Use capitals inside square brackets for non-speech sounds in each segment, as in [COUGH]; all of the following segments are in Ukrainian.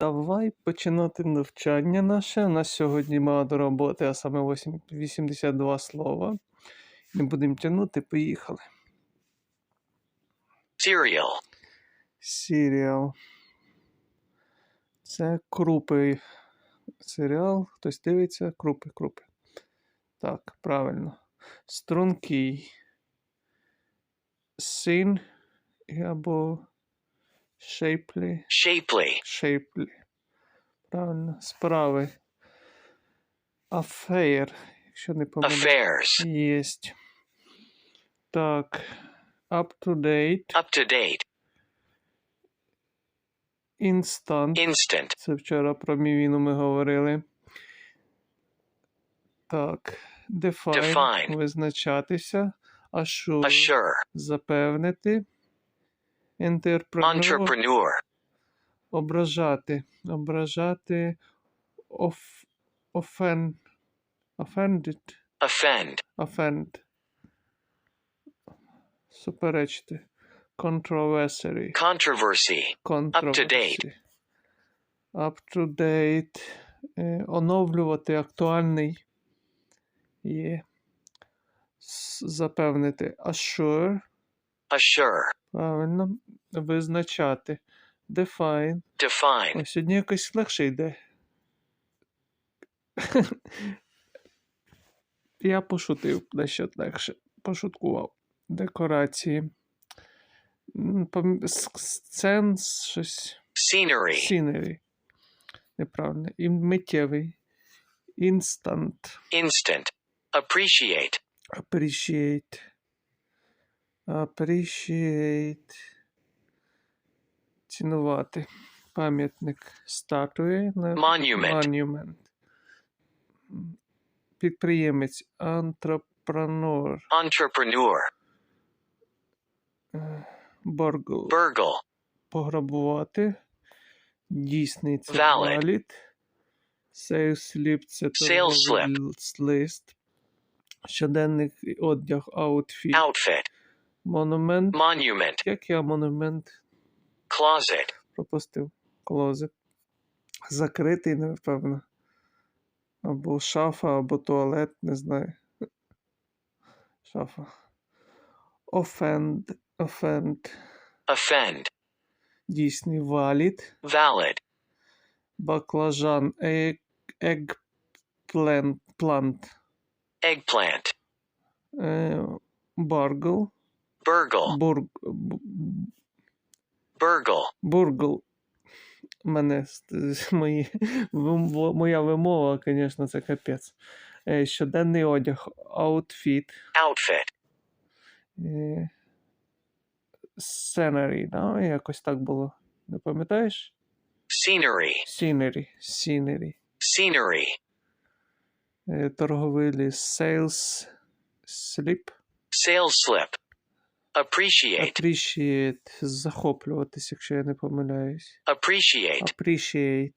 Давай починати навчання наше. У нас сьогодні багато роботи, а саме восім- 82 слова. Не будемо тягнути, поїхали. cereal, Серіал. Це крупи. Серіал. Хтось дивиться. Крупи, крупи. Так, правильно. Стрункий. Син або shapely. shapely, Shapely. Правильно. Справи. Affair. Якщо не помиляюсь. affairs, Єсть. Так. Up to date. up to date, Instant. instant, Це вчора про мівіну ми говорили. Так. Define. Define. Визначатися. Assure. assure, Запевнити. Entrepreneur. Ображати. Ображати. Off, offend. Offended. offend, Offend. Суперечити. Controversy. controversy, Controversy. Up to date. Е, оновлювати актуальний. Є. Запевнити. Assure. Assure, Правильно. Визначати. Define. define, Ось сьогодні якось легше йде. [LAUGHS] Я пошутив дещо легше. Пошуткував. Декорації. Сцен, щось. scenery, Сінері. Неправильно. І миттєвий. Instant. instant, appreciate, Appreciate. Appreciate. Цінувати. Пам'ятник статуї. Monument. Monument. Підприємець. Entrepreneur. entrepreneur, Боргл. burgle, Пограбувати. Дійсний це Valid. valid. Sales slip це Sales slip. лист. Щоденник одяг, outfit. outfit, Монумент. monument, Як я монумент closet, пропустив? Клозет. Закритий, напевно. Або шафа, або туалет, не знаю. Шафа. Offend. Offend. offend, Дійсний valid. valid, Баклажан. Egg, eggplant. Plant. eggplant, Е, Баргл. Burgle, Бург, burgle, бургл. Мене мої, моя вимова, звісно, це капець. Е, Щоденний одяг, аутфіт, outfit, е, сценарій, да? якось так було. Не пам'ятаєш? scenery, Сінері, сінері. scenery, Е, Торговий ліс, sales, slip, sales slip, appreciate, appreciate, захоплюватись, якщо я не помиляюсь. appreciate, Appreciate.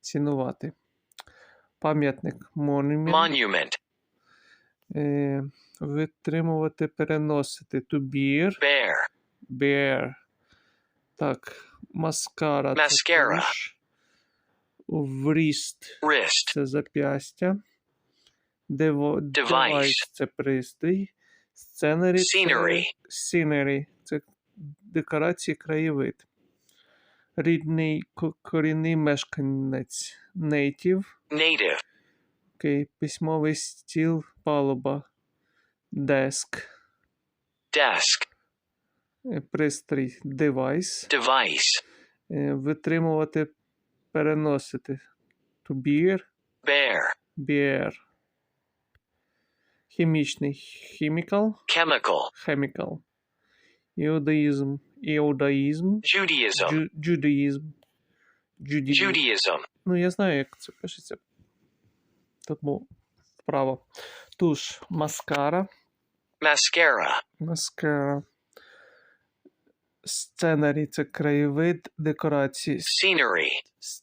Цінувати. Пам'ятник. Monument. monument, Е, витримувати, переносити. To bear. bear, Bear. Так. Маскара. Це туш. Wrist. Це зап'ястя. Device. Device. Це пристрій. Сценарі. Scenery. Scenery. Це декорації, краєвид. Рідний корінний мешканець. Native. native, Окей. Письмовий стіл, палуба. Desk. desk, Е, Пристрій. Device. device, Е, Витримувати, переносити. To bear. bear, Bear. Хімічний. Chemical. chemical, Chemical. Іудаїзм. Іудаїзм. Judaism, Judaism. Judaism, Ну, я знаю, як це пишеться. Тому вправо. Туш. Маскара. mascara, Маскара. Сценарій це краєвид декорації. Scenery,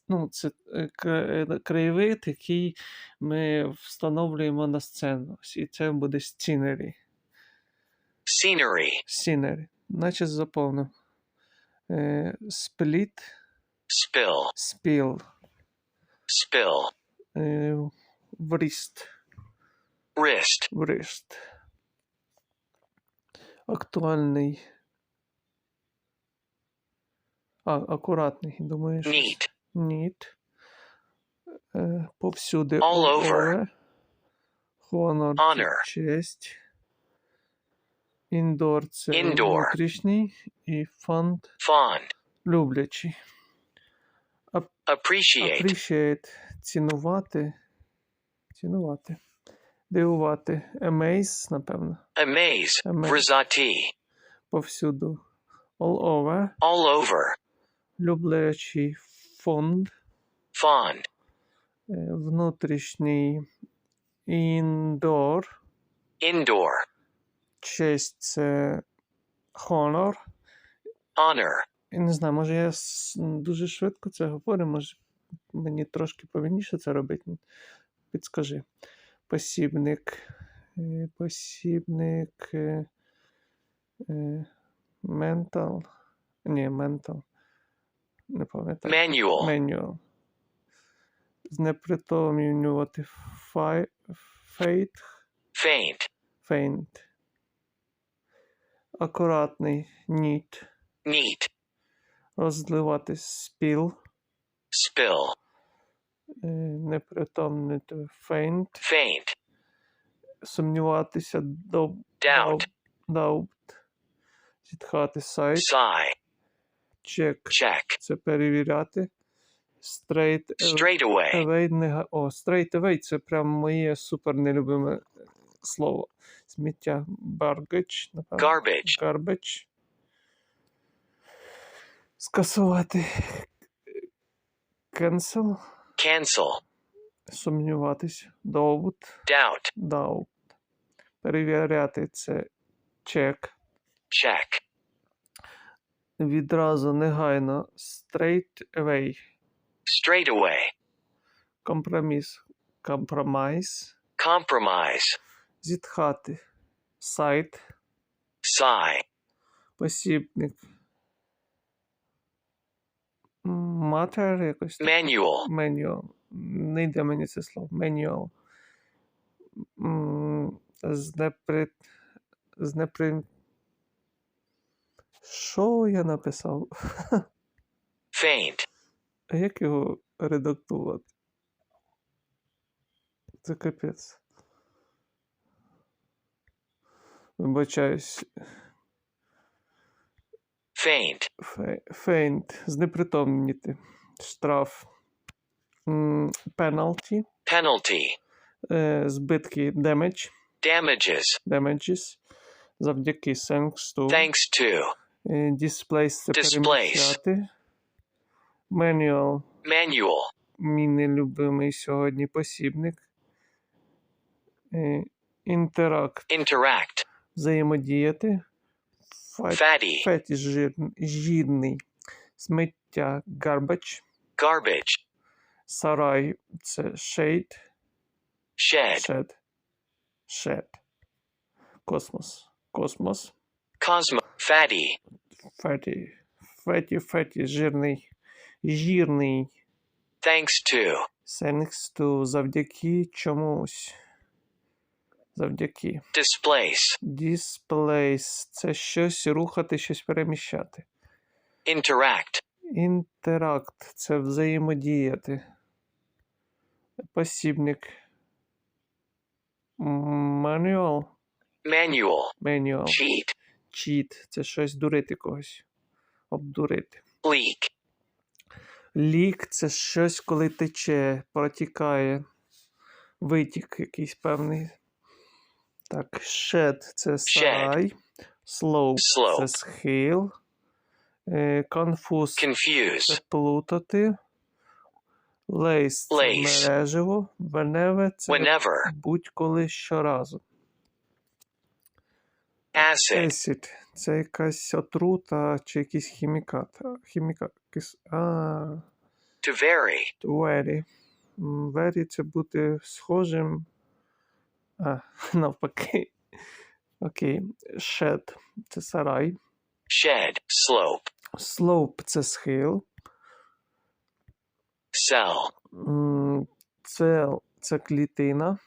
Ну, це е, е, краєвид, який ми встановлюємо на сцену. І це буде сценарій. scenery, Сценарій. Наче заповнив. Е, Спліт. Spill. Спіл. Spill. Е, вріст. Wrist. Вріст. Актуальний. А, акуратний, думаєш? Neat. Ніт. Е, повсюди. All over. Honor. Honor. Честь. Індор це Indoor. внутрішній. І фонд Fond. люблячий. Appreciate. Appreciate. Цінувати. Цінувати. Дивувати. Amaze, напевно. Amaze. Amaze. Brizati. Повсюду. All over. All over. Люблячий фонд. Fond. Е, Внутрішній. Indoor. Indoor. Честь це honor. Honor. Я не знаю, може я дуже швидко це говорю, може мені трошки повільніше це робити. Підскажи. Посібник. е, Посібник. е, е. Ні, mental. Не пам'ятаю. Manual. Manual. Знепритомлювати фай, фейт. Faint. Фейнт. Акуратний. Neat. Neat. Розливати спіл. Spill. е, Непритомнити фейнт. Faint. Сумніватися доб, Doubt. Doubt. Зітхати сайт. Sigh. Чек. Check. Це перевіряти. Straight Straight away. away. О, straight away це прям моє супер нелюбиме е, слово. Сміття. Garbage. напевно. Garbage. Garbage. Скасувати. Cancel. Cancel. Сумніватись. Doubt. Doubt. Doubt. Перевіряти це check. Check. Відразу негайно. Straight away. Straight away. Компроміс. Compromise. Compromise. Зітхати. Сайт. Sigh. Посібник. Matter якось. Manual. Manual. Не йде мені це слово. Manual. Знепри... Знепри... Що я написав? [LAUGHS] Faint. А як його редактувати? Це капець. Вибачаюсь. Faint. Фейнт. Знепритомніти. Штраф. Пеналті. Penalty. Е, Збитки. Damage. Damages. Damages. Завдяки. Thanks to. Thanks to. Displace це переміщати. Manual. Manual. Мій нелюбимий сьогодні посібник. Е, Interact. Interact. Взаємодіяти. Fatty. Феті жир, жирний. Сміття. Garbage. Garbage. Сарай це shade. Shed. Shed. Shed. Космос. Космос. Cosmo. Fatty. Феті. Феті, феті, жирний. Жирний. Thanks to. Thanks to завдяки чомусь. Завдяки. Displace. Displace – це щось рухати, щось переміщати. Interact. Interact – це взаємодіяти. Посібник. Manual. Manual. Manual. Cheat. Cheat – це щось дурити когось. Обдурити. Leak. Лік це щось, коли тече, протікає. Витік якийсь певний. Так, shed це сарай. Slope це схил. Е, Confuse Confuse. це плутати. Lace це мережево. Whenever це будь-коли щоразу. Acid. Acid – це якась отрута чи якийсь хімікат. Хімікат. А, To vary. very. М, Very – це бути схожим. А, [LAUGHS] навпаки. Окей. Shed – це сарай. Shed. Slope. Slope – це схил. cell, Cell – це клітина.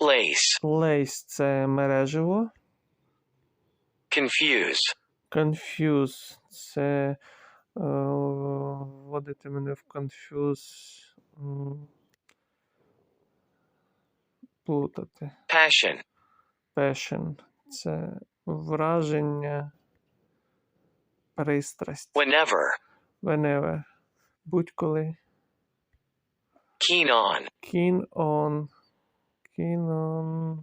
Lace, Lace – це мережево. confuse, Confuse – це е, вводити мене в confuse. Плутати. passion, Passion – це враження, пристрасть. whenever, Whenever. Будь-коли. keen on, Keen on. Keen on.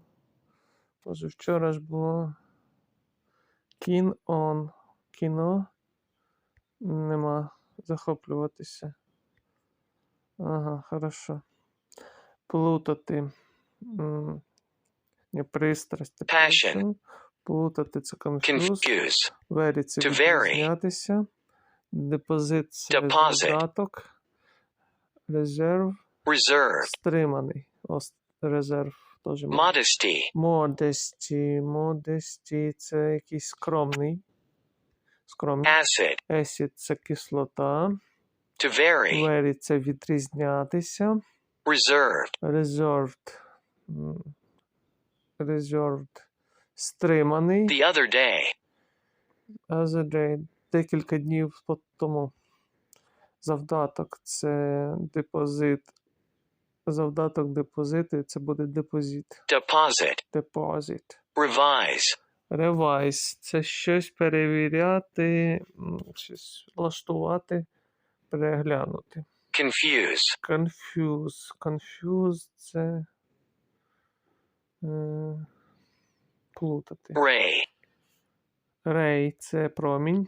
Боже, вчора ж було. On. Кіно. Нема. Захоплюватися. Ага, хорошо. Плутати. Не пристрасть. Passion. Плутати це confuse. confuse, Vary це відрізнятися. Депозит це Deposit. додаток. Резерв. Стриманий. Ос, резерв теж. modesty, Modesty. Modesty – це якийсь скромний. Скромний. acid, Acid – це кислота. to vary, Vary – це відрізнятися. reserved, Reserved. Reserved. Стриманий. the other day, Other day. Декілька днів по тому. Завдаток це депозит. Завдаток депозиту це буде депозит. deposit, Депозит. revise, Ревайз це щось перевіряти, щось влаштувати, переглянути. confuse, Confuse. Confuse це е, плутати. ray, Ray це промінь.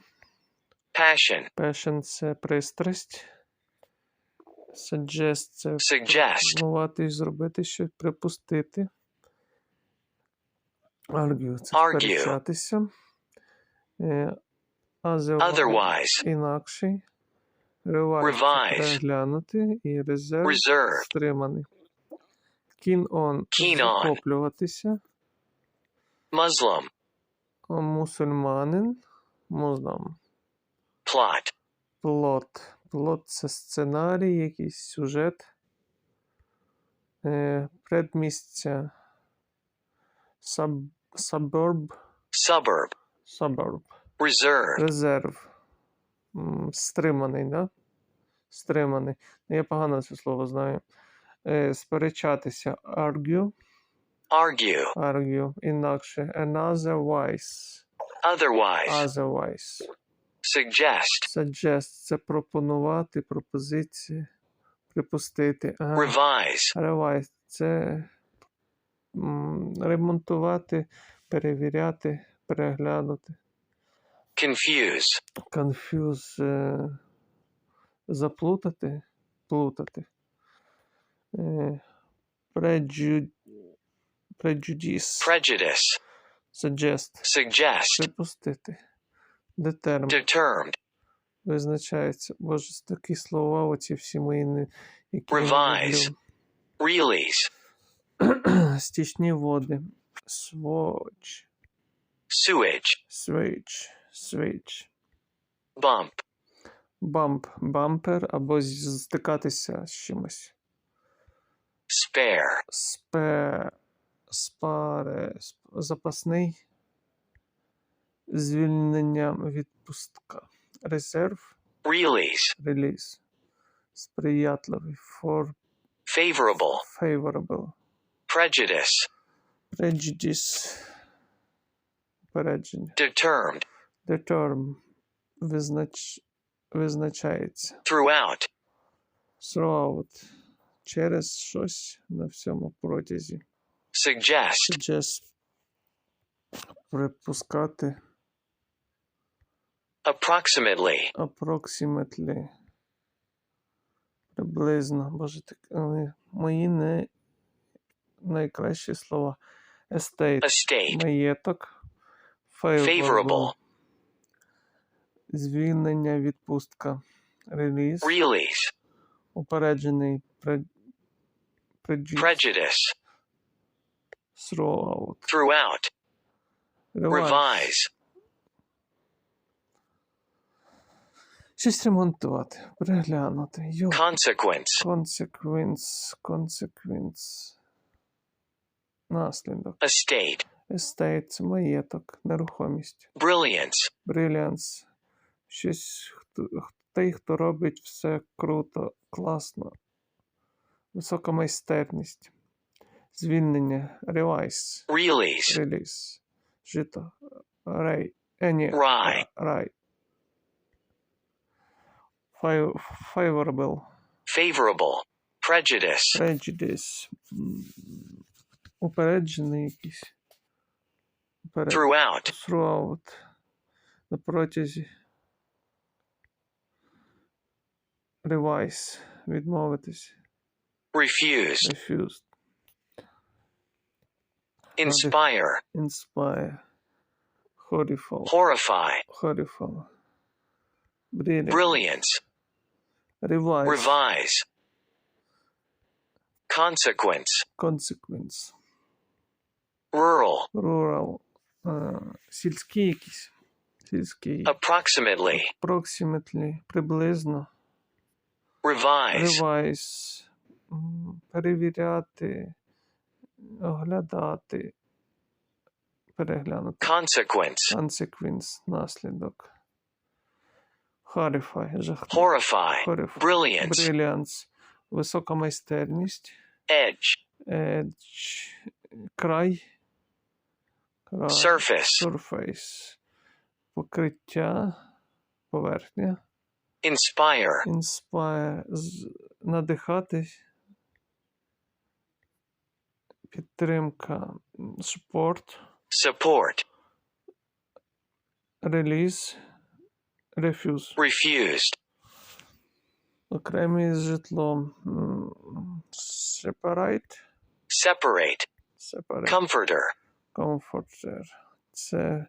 passion, Passion – це пристрасть. Suggest – це suggest, пропонувати зробити щось, припустити. Argue – це сперечатися. Е, Otherwise інакший. Revise – переглянути. І reserve reserve, – стриманий. Keen on – Keen on. захоплюватися. Muslim, Мусульманин – муздам. plot, Плот. Плот це сценарій, якийсь сюжет. Е, предмістя. Саб, suburb. suburb, Suburb. reserve, Резерв. Стриманий, да? Стриманий. Ну, Я погано це слово знаю. Е, сперечатися. Argue. argue, Argue. Інакше. Anotherwise. otherwise, Otherwise. Suggest, Suggest – це пропонувати, пропозиції, припустити. Ага. revise, Revise – це м, ремонтувати, перевіряти, переглянути. confuse, Confuse е, заплутати, плутати. Е, preju- prejudice prejudice, suggest suggest, припустити. Determine determined, визначається. Боже, такі слова, оці всі мої, не- які Revise. release, [CLEARS THROAT] Стічні води. Своч. sewage, Switch. Switch. bump, Бамп. Бампер або стикатися з чимось. spare, Спе. Спаре. сп- Запасний. Звільнення відпустка. Резерв. release, Реліз. Сприятливий. For favorable, favorable. prejudice, Prejudice. Попередження. determined, Determ. Визнач... Визначається. throughout, Throughout. Через щось на всьому протязі. suggest, Suggest. Припускати. Approximately, Approximately. Приблизно. Боже, так, але мої не найкращі слова. Estate. estate, Маєток. favorable, Звільнення, відпустка. Реліз. release, Упереджений. Prejudice. prejudice, Throughout. throughout, Revise. Щось ремонтувати, переглянути. Йо. consequence, Consequence, consequence. Наслідок. estate, Estate – маєток, нерухомість. brilliance, Brilliance. Щось, хто, той, хто робить все круто, класно. Висока майстерність. Звільнення. Revise. release, Реліз. Жито. Рей. Е, ні. Рай. Рай. Фай- Favorable. favorable, prejudice, Prejudice. М, Упереджений якийсь. Уперед... throughout, Throughout. На протязі. Revise. Відмовитись. refuse, Refused. inspire, Inspire. Horrible. horrify, Horrible. Brilliant. brilliance, Revise. revise, consequence, Consequence. rural, Rural. е, Сільський якийсь. Сільський. approximately, Approximately. Приблизно. revise, Revise. Перевіряти. Оглядати. Переглянути. consequence, Consequence. Наслідок. Horrify. Жах. horrify, Horrify. brilliance, Brilliance. Висока майстерність. edge, Edge. Край. Край. surface, Surface. Покриття. Поверхня. inspire, Inspire. З... Надихатись. Підтримка. Спорт. support, Реліз. Refuse. refused, Окремі з житлом. Separate. separate, Separate. comforter, Comforter. Це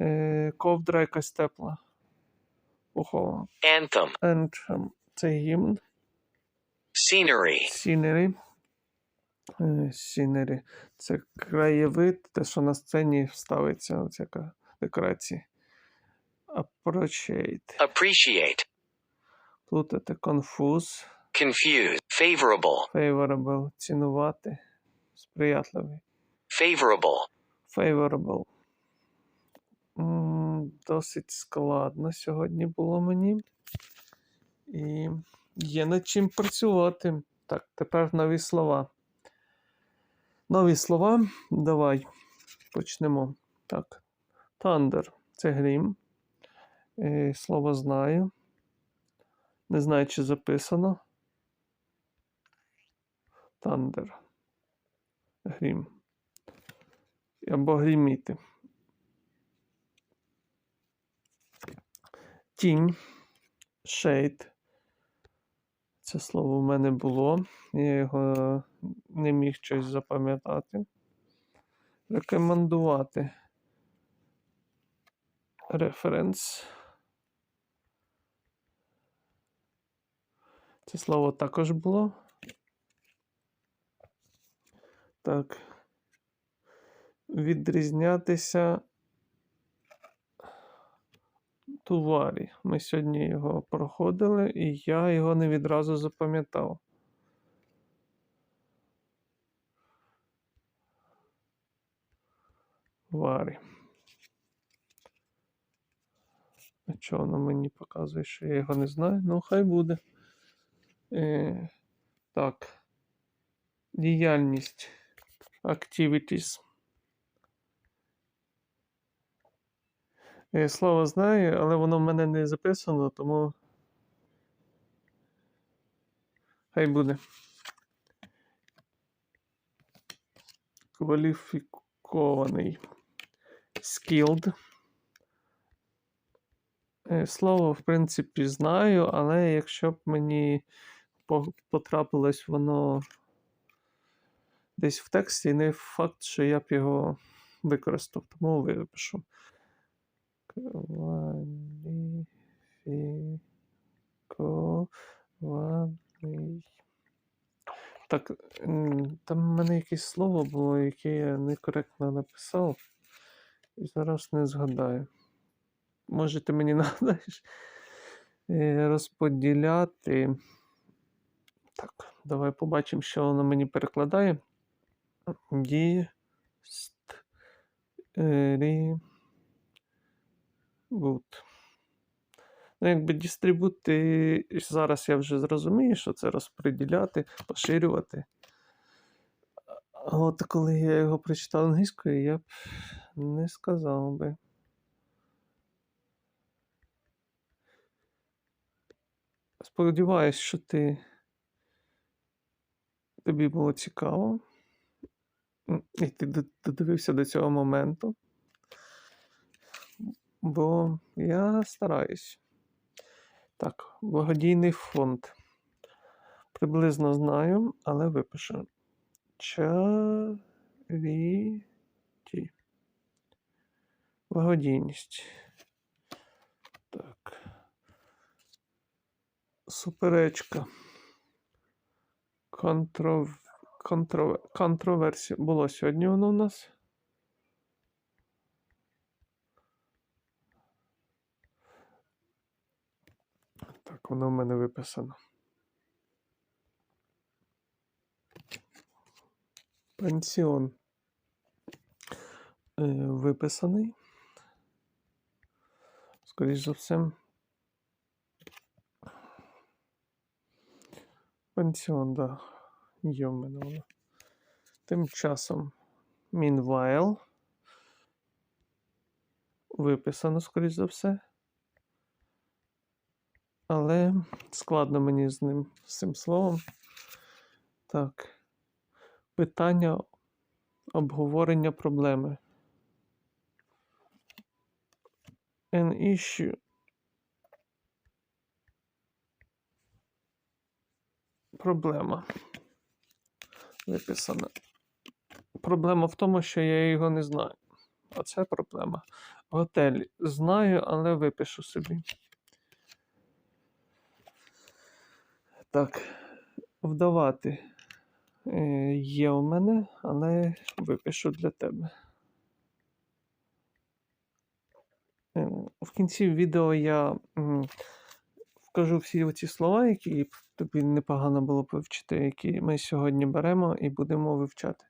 е, ковдра якась тепла. Пухова. anthem, Anthem. Це гімн. scenery, Сінері. Сінері. Це краєвид, те, що на сцені ставиться оця ка- декорація. Appreciate. appreciate, Плутати confuse. confuse, favorable, Favorable. Цінувати. Сприятливий. favorable, Favorable. Досить складно сьогодні було мені. І є над чим працювати. Так, тепер нові слова. Нові слова. Давай почнемо. Так. Thunder це грім. Е, Слово знаю. Не знаю, чи записано. Thunder. Грім. Або гріміти. Тінь. Шейд. Це слово в мене було. Я його не міг щось запам'ятати. Рекомендувати. Референс. Це слово також було. Так. Відрізнятися товарі. Ми сьогодні його проходили, і я його не відразу запам'ятав. Варі. А чого воно мені показує, що я його не знаю? Ну, хай буде. Е, так. Діяльність. Activities. Е, Слово знаю, але воно в мене не записано, тому. Хай буде. Кваліфікований. Skilled. Е, Слово, в принципі, знаю, але якщо б мені потрапилось воно десь в тексті, і не факт, що я б його використав, тому випишу. Так, там в мене якесь слово було, яке я некоректно написав. І зараз не згадаю. Може, ти мені [LAUGHS] нагадаєш? Е, Розподіляти. Так, давай побачимо, що воно мені перекладає. Діст. Рі. Ну, якби дистрибути, зараз я вже зрозумію, що це розподіляти, поширювати. От коли я його прочитав англійською, я б не сказав би. Сподіваюсь, що ти тобі було цікаво. І ти додивився до цього моменту. Бо я стараюсь. Так, благодійний фонд. Приблизно знаю, але випишу. Чаріті. Благодійність. Так. Суперечка. Контров... Контро... Контроверсія. Було сьогодні воно у нас. Так, воно в мене виписано. Пенсіон е, виписаний. Скоріш за все. Пенсіон, да. Є в мене. Тим часом meanwhile. Виписано, скоріш за все. Але складно мені з ним з цим словом. Так. Питання обговорення проблеми. An issue. Проблема. Виписана. Проблема в тому, що я його не знаю. Оце проблема. Готель знаю, але випишу собі. Так, вдавати е, є у мене, але випишу для тебе. Е, В кінці відео я м, вкажу всі оці слова, які тобі непогано було б вивчити, які ми сьогодні беремо і будемо вивчати.